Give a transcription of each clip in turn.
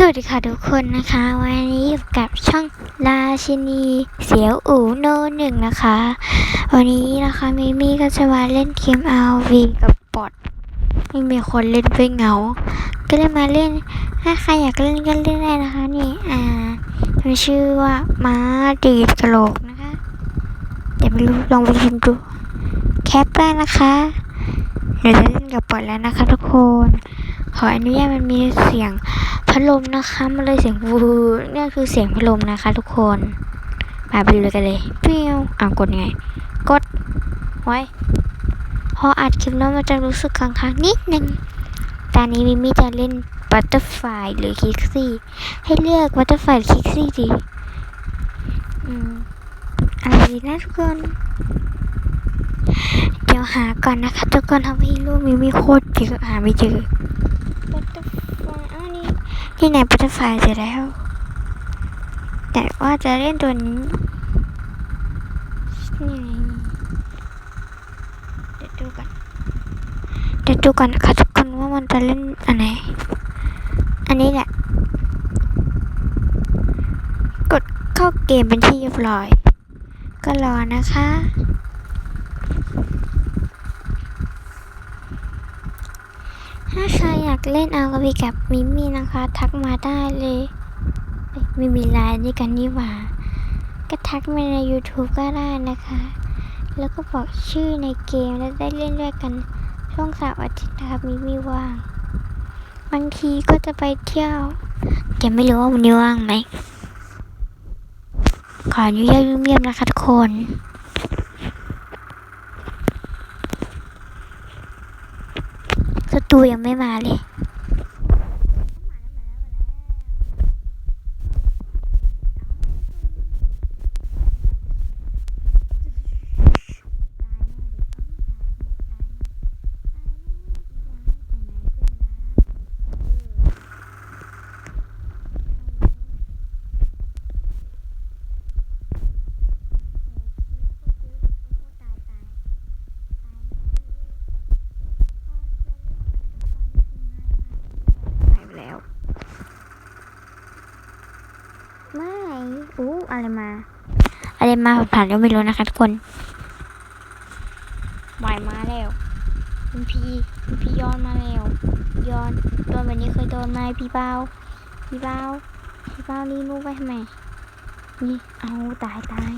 สวัสดีค่ะทุกคนนะคะ วันนี้อยู่กับช่องราชินีเสียวอูโนหนึ่งนะคะ วันนี้นะคะมิมี่ก็จะมาเล่นเกม RV กับบอทไม่มีคนเล่นไปเหงา ก็เลยมาเล่นถ้าใครอยากเล่นก็เล่นได้นะคะนี่อ่ามันชื่อว่าม้าดีดกระโหลกนะคะเดี๋ยวไม่รู้ลองไปพิมดูแคปได้นะคะเดี๋ยวจะเล่นกับบอทแล้วนะคะทุกคน ขออนุญาตมันมีเสียง พัดลมนะคะมันเลยเสียงวูนี่คือเสียงพัดลมนะคะทุกคนมาไปดูกันเลยเปี้ยวอ่ากดไง กดไว้ พออัดคลิปแล้วมันจะรู้สึกค้างๆนิดนึงตอนนี้มิมี่จะเล่นบัตเตอร์ไฟหรือคิกซี่ให้เลือกบัตเตอร์ไฟหรือคิกซี่ดีอืมอะไรดีนะทุกคน เดี๋ยวหาก่อนนะคะทุกคนทำให้รูปมิมี่โคตรเยอะหาไม่เจอบัตเตอร์ไฟอ้าวนี่ ที่ไหนบัตเตอร์ไฟเสร็จแล้ว แต่ว่าจะเล่นตัวนี้นี่เดี๋ยวดูกันเดี๋ยวดูกันนะคะทุกคนว่ามันจะเล่นอันไหน อันนี้แหละ กดเข้าเกมเป็นที่เรียบร้อย ก็รอนะคะ ถ้าใคร อยากเล่นเอากบีกับมิมี่นะคะ ทักมาได้เลยไม่มีไลน์ด้วยกันนี่หว่า ก็ทักมาใน YouTube ก็ได้นะคะ แล้วก็บอกชื่อในเกมแล้วได้เล่นด้วยกันช่วงสาร์อาทิตย์นะครับมิมี่ว่าง บางทีก็จะไปเที่ยวแต่ไม่รู้ว่าวันนี้ว่างไหมขออนุญาตเงียบๆนะคะทุกคน ตูยังไม่มาเลย อู้อะไรมา อะไรมาผ่านๆก็ไม่รู้นะคะทุกคนหมายมาแล้วคุณพี่คุณพี่ย้อนมาแล้วย้อนโดนแบบนี้เคยโดนไหมพี่เบาพี่เบาพี่เบานี่ลูกไว้ทำไมนี่เอาตายตาย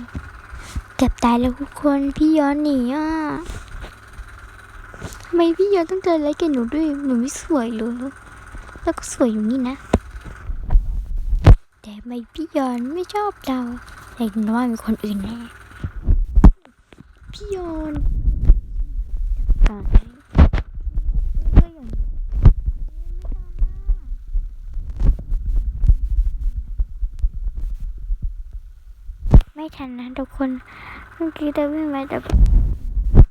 เกือบตายแล้วทุกคนพี่ย้อนหนีอะทำไมพี่ย้อนต้องเจออะไรกับหนูด้วยหนูไม่สวยเลยแล้วก็สวยอยู่นี่นะ แต่ไมพี่ยอนไม่ชอบเราแต่นูว่ามีคนอื่นแน่พี่ยอนจัดการเอ้ยอย่างนี้ไม่ทันนะทุกคนเมื่อกี้ได้วิ่งไปแต่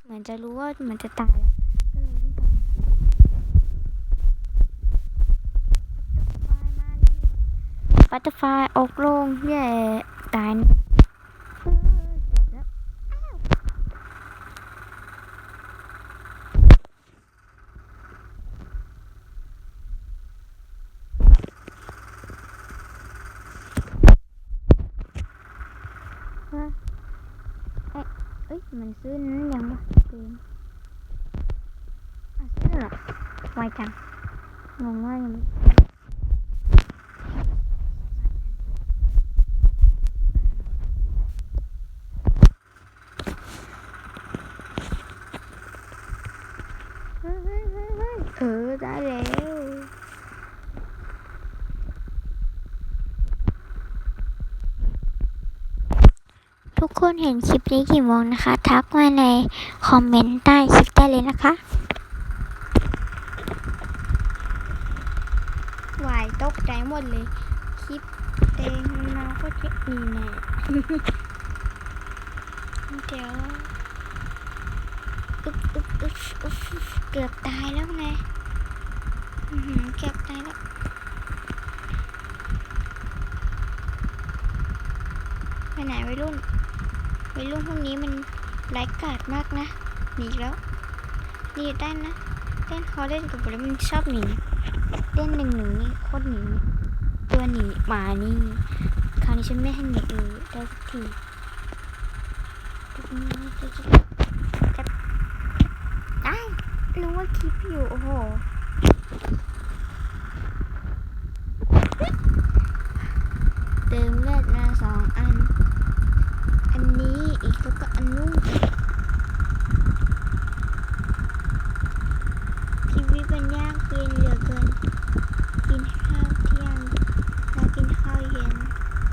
เหมือนจะรู้ว่าเหมือนจะตายแล้วก็เลยวิ่งกลับมา บัตเตอร์ไฟออกลงแย่ตายมันซื้อนั้นยังวะเกมอะซื้อหรอไวจังงงว่ายังไม่ เฮ้ยเฮ้ยเฮ้ยเฮ้ยเออได้แล้ว ทุกคนเห็นคลิปนี้กี่โมงนะคะ ทักมาในคอมเมนต์ใต้คลิปได้เลยนะคะวายตกใจหมดเลย คลิปเต็งมาก็จะมีแน่เดี๋ยวอึ๊บอึ๊บอึ๊บอึ๊บเกือบตายแล้วไงเกือบตายแล้วไปไหนวัยรุ่น วัยรุ่นพวกนี้มันไร้กาดมากนะหนีแล้วหนีได้นะเล่นเขาเล่นกับผมแล้วมันชอบหนีเล่นหนึ่งหนึ่งนี่โคตรหนีตัวหนีหมานี่คราวนี้ฉันไม่ให้หนื่อยเออได้สักทีจะได้รู้ว่าคลิปอยู่โอ้โห เติมเลือดมาสองอัน อันนี้อีกแล้วก็อันนู้นชีวิตมันยากเย็นเหลือเกิน กินข้าวเที่ยงแล้วกินข้าวเย็น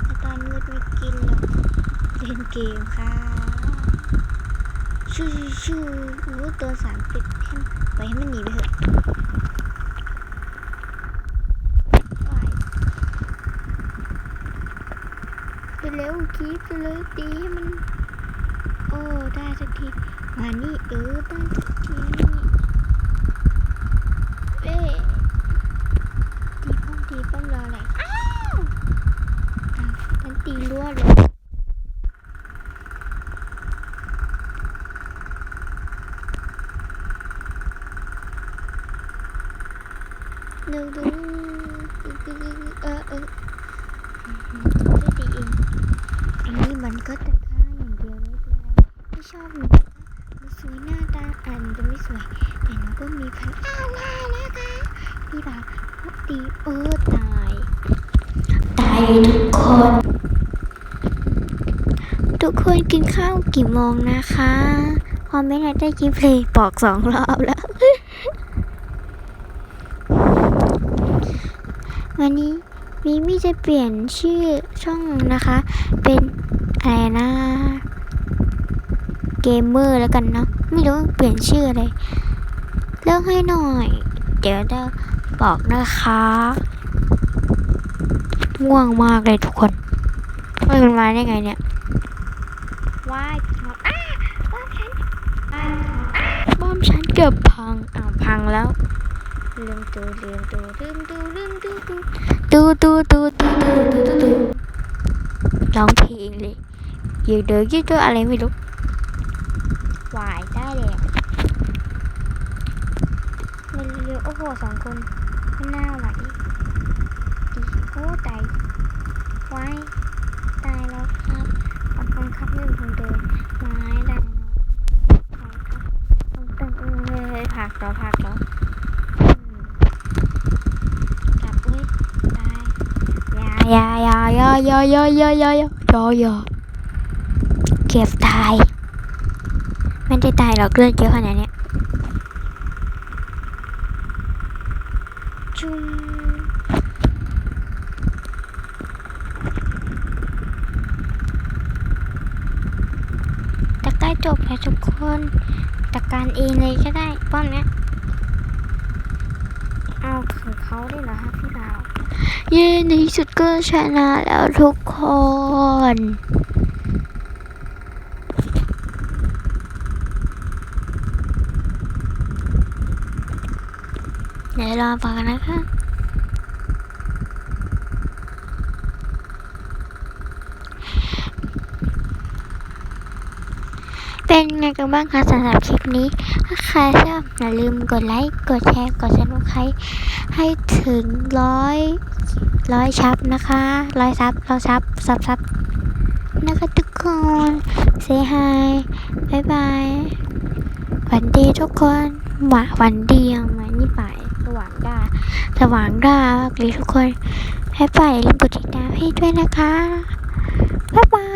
แต่ตอนมืดไม่กินหรอกเล่นเกมค่ะชูชูชูโอ้ตัวสามสิบให้ไว้ให้มันหนีไปเถอะไปเร็วคีบไปเลยตีให้มัน โอ้ ได้สักที มานี่เออได้สักทีเอ๊ะตีป้อมตีป้อมรออะไรอ้าวอ้าวฉันตีรั่วเลย ดูดูเออเออจะตีเองอันนี้มันก็แต่ข้างอย่างเดียวไม่เป็นไรไม่ชอบหนูหนูสวยหน้าตาอ่านจะไม่สวย แต่หนูก็มีพันอ้าวล่านะคะพี่บ่าวตีเออตายตายทุกคน ทุกคนกินข้าวกี่โมงนะคะ พอไม่ได้กินเพลงบอกสองรอบแล้ว วันนี้มิมี่จะเปลี่ยนชื่อช่องนะคะ เป็นอะไรนะเกมเมอร์แล้วกันเนาะไม่รู้เปลี่ยนชื่ออะไรเลือกให้หน่อย เดี๋ยวจะบอกนะคะง่วงมากเลยทุกคนเฮ้ยมันมาได้ไงเนี่ยว้ายอ้าบ้อมฉันอ้าบ้อมฉันเกือบพังอ้าวพังแล้ว ลืมตูลืมตูลืมตูลืมตูตูตูตูตูตูตูตูตูร้องเพลงเลยยืดเดือยืดเดืออะไรไม่รู้วายได้เลยอะมันเร็วโอ้โหสองคนไม่น่าไหวดีโอ้ตายวายตายแล้วครับขอบคุณครับไม่เป็นคนเดินไม้ ยอยอยอยอยอยอเก็บตาย ไม่ได้ตายหรอกเลือดเยอะขนาดนี้จุงแตะใกล้จบแล้วทุกคนจัดการเองเลยก็ได้ป้อมเนี้ยเอาถึงเขาได้เหรอฮะพี่ดาว เย้ในที่สุด ก็ชนะแล้วทุกคน เดี๋ยวรอฟังนะคะเป็นไงกันบ้างคะสำหรับคลิปนี้ ถ้าใครชอบอย่าลืมกดไลค์ กดแชร์ กดซับสไครต์ให้ถึงร้อย ร้อยชับนะคะร้อยซับร้อยซับซับซับนะคะทุกคนเซฮายบายบายหวันดีทุกคนหวะหวันดียังมานี่ไปสว่างด้าสว่างด้าหรือทุกคนให้ไปอย่าลืมกดติดตามให้ด้วยนะคะบ๊ายบาย